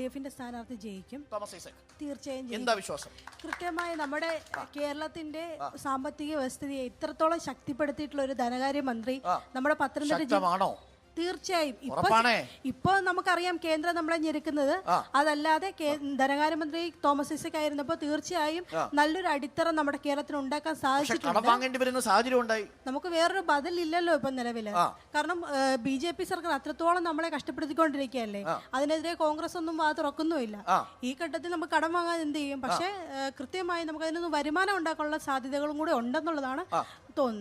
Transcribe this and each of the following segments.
D എഫിന്റെ സ്ഥാനാർത്ഥി ജയിക്കും. തോമസ് ഐസക്. തീർച്ചയായും ജയിക്കും. എന്താ വിശ്വാസം? കൃത്യമായി നമ്മുടെ കേരളത്തിന്റെ സാമ്പത്തിക വ്യവസ്ഥയെ ഇത്രത്തോളം ശക്തിപ്പെടുത്തിയിട്ടുള്ള ഒരു ധനകാര്യ മന്ത്രി നമ്മുടെ പത്തനംതിട്ട ശക്തമാണോ? തീർച്ചയായും. ഇപ്പൊ? ഇപ്പൊ നമുക്കറിയാം കേന്ദ്രം നമ്മളെ ഞെരുക്കുന്നത്. അതല്ലാതെ ധനകാര്യമന്ത്രി തോമസ് ഐസക് ആയിരുന്നപ്പോ തീർച്ചയായും നല്ലൊരു അടിത്തറ നമ്മുടെ കേരളത്തിന് ഉണ്ടാക്കാൻ സാധിച്ചിട്ടുണ്ട്. നമുക്ക് വേറൊരു ബദലില്ലല്ലോ ഇപ്പൊ നിലവിൽ. കാരണം ബി ജെ പി സർക്കാർ അത്രത്തോളം നമ്മളെ കഷ്ടപ്പെടുത്തിക്കൊണ്ടിരിക്കുകയല്ലേ? അതിനെതിരെ കോൺഗ്രസ് ഒന്നും വാ തുറക്കുന്നുമില്ല. ഈ ഘട്ടത്തിൽ നമുക്ക് കടം വാങ്ങാൻ എന്ത് ചെയ്യും? പക്ഷേ കൃത്യമായി നമുക്ക് അതിനൊന്നും വരുമാനം ഉണ്ടാക്കാനുള്ള സാധ്യതകളും കൂടെ ഉണ്ടെന്നുള്ളതാണ്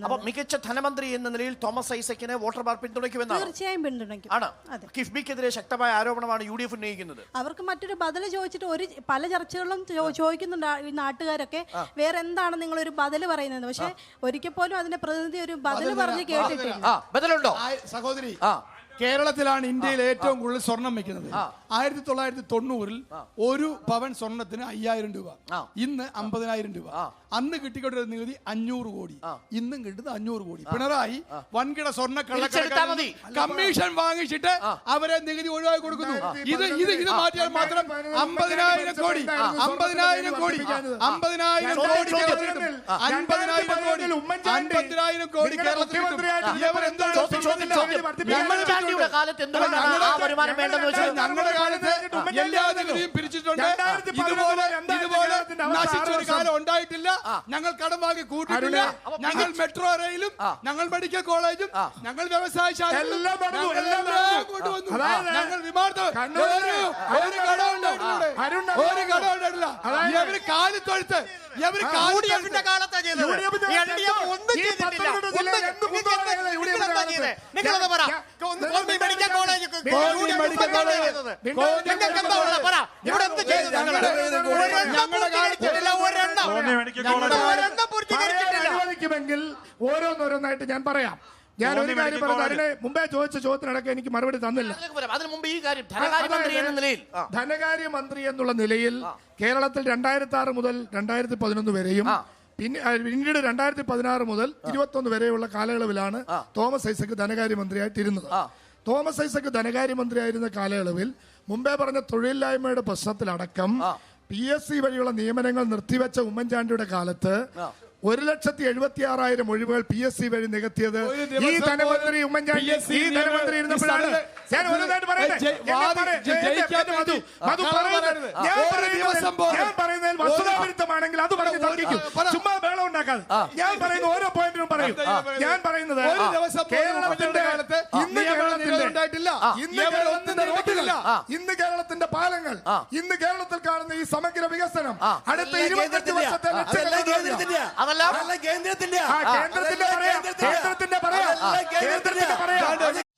അപ്പൊ മികച്ച ധനമന്ത്രി എന്ന നിലയിൽ തോമസ് ഐസക്കിനെ വോട്ടർമാർ പിന്തുണയ്ക്കുമെന്നാണ്? തീർച്ചയായും പിന്തുണയ്ക്കും. ആണ്. കിഫ്ബിക്കെതിരെ ശക്തമായ ആരോപണമാണ് യു ഡി എഫ് ഉന്നയിക്കുന്നത്. അവർക്ക് മറ്റൊരു ബദൽ ചോദിച്ചിട്ട് ഒരു പല ചർച്ചകളും ചോദിക്കുന്നുണ്ട് ഈ നാട്ടുകാരൊക്കെ. വേറെ എന്താണ് നിങ്ങൾ ഒരു ബദൽ പറയുന്നത് പക്ഷെ ഒരിക്കൽ പോലും അതിന്റെ പ്രതിനിധി ഒരു ബദൽ പറഞ്ഞ് കേട്ടിട്ടില്ല. ബദലുണ്ടോ? സഹോദരി. ആ. കേരളത്തിലാണ് ഇന്ത്യയിൽ ഏറ്റവും കൂടുതൽ സ്വർണം വെക്കുന്നത് ആയിരത്തി തൊള്ളായിരത്തി തൊണ്ണൂറിൽ ഒരു പവൻ സ്വർണത്തിന് അയ്യായിരം രൂപ. ഇന്ന് അമ്പതിനായിരം രൂപ. അന്ന് കിട്ടിക്കൊണ്ടിരുന്ന നികുതി അഞ്ഞൂറ് കോടി. ഇന്നും കിട്ടുന്നത് അഞ്ഞൂറ് കോടി. പിണറായി വൻകിട സ്വർണ മതി. കമ്മീഷൻ വാങ്ങിച്ചിട്ട് അവരെ നികുതി ഒഴിവാക്കി കൊടുക്കുന്നു. ഇത് ഇത് ഇത് മാറ്റിയാൽ മാത്രം അമ്പതിനായിരം കോടി. അമ്പതിനായിരം കോടി. അമ്പതിനായിരം കോടി. അൻപതിനായിരം കോടി. അൻപതിനായിരം കോടി കേരളത്തിൽ കിട്ടും. ഇവരെന്താണ് ചോദ്യം, ഇതുപോലെ നശിച്ച ഒരു കാലം ഉണ്ടായിട്ടില്ല. ഞങ്ങൾ കടം വാങ്ങി കൂട്ടിയിട്ടില്ല ഞങ്ങൾ മെട്രോ റെയിലും ഞങ്ങൾ മെഡിക്കൽ കോളേജും ഞങ്ങൾ വ്യവസായശാലയും എല്ലാം ഞങ്ങൾ കണ്ണൂരിലെ ഒരു- ഒരു കടം ഉണ്ടായിട്ടില്ല. അരുൺ ഒരു കടം ഉണ്ടായിട്ടില്ല. അതായത് ഇവർ കാലിത്തൊഴുത്ത് ഇവർ യുഡിഎഫിന്റെ കാലത്താ ചെയ്തത്. ഒന്നും ചെയ്തിട്ടില്ല. നിങ്ങളത് പറ. മെഡിക്കൽ കോളേജ് മെഡിക്കൽ കോളേജ് ഓരോന്നോരോന്നായിട്ട് ഞാൻ പറയാം. ഞാൻ ഒരു കാര്യം പറഞ്ഞു അതിന് മുമ്പേ ചോദിച്ച ചോദ്യത്തിനടക്കം എനിക്ക് മറുപടി തന്നില്ല. ധനകാര്യമന്ത്രി എന്നുള്ള നിലയിൽ കേരളത്തിൽ രണ്ടായിരത്തി ആറ് മുതൽ രണ്ടായിരത്തി പതിനൊന്ന് വരെയും പിന്നെ പിന്നീട് രണ്ടായിരത്തി പതിനാറ് മുതൽ ഇരുപത്തൊന്ന് വരെയുള്ള കാലയളവിലാണ് തോമസ് ഐസക് ധനകാര്യമന്ത്രിയായിട്ടിരുന്നത്. തോമസ് ഐസക് ധനകാര്യമന്ത്രിയായിരുന്ന കാലയളവിൽ മുമ്പേ പറഞ്ഞ തൊഴിലില്ലായ്മയുടെ പ്രശ്നത്തിലടക്കം പി എസ് സി വഴിയുള്ള നിയമനങ്ങൾ നിർത്തിവെച്ച ഉമ്മൻചാണ്ടിയുടെ കാലത്ത് ഒരു ലക്ഷത്തി എഴുപത്തി ആറായിരം ഒഴിവുകൾ പി എസ് സി വഴി നികത്തിയത് ഈ ധനമന്ത്രി ഉമ്മൻചാണ്ടി ഈ ധനമന്ത്രി ഇരുന്നപ്പോഴാണ് ഞാൻ ഞാൻ പറയുന്നതിൽ- വസ്തുതാവിരുദ്ധമാണെങ്കിൽ അത് പറഞ്ഞ് തർക്കിക്കും. ചുമ്മാ വേളം ഉണ്ടാക്കാതെ. ഞാൻ പറയുന്ന ഓരോ പോയിന്റിനും പറയും. ഞാൻ പറയുന്നത്? കേരളത്തിന്റെ കാലത്ത് ഇന്ന് ഉണ്ടായിട്ടില്ല. ഇന്ന് കേരളത്തിന്റെ റോഡില്ല ഇന്ന് കേരളത്തിന്റെ പാലങ്ങൾ. ഇന്ന് കേരളത്തിൽ കാണുന്ന ഈ സമഗ്ര വികസനം. അടുത്ത ഇരുപത്തഞ്ച് വർഷത്തെ കേന്ദ്രത്തിന്റെ പറയാ. കേന്ദ്രത്തിന്റെ പറയാ. കേന്ദ്രത്തിന്റെ പറയാം കേന്ദ്രത്തിന്റെ പറയാം.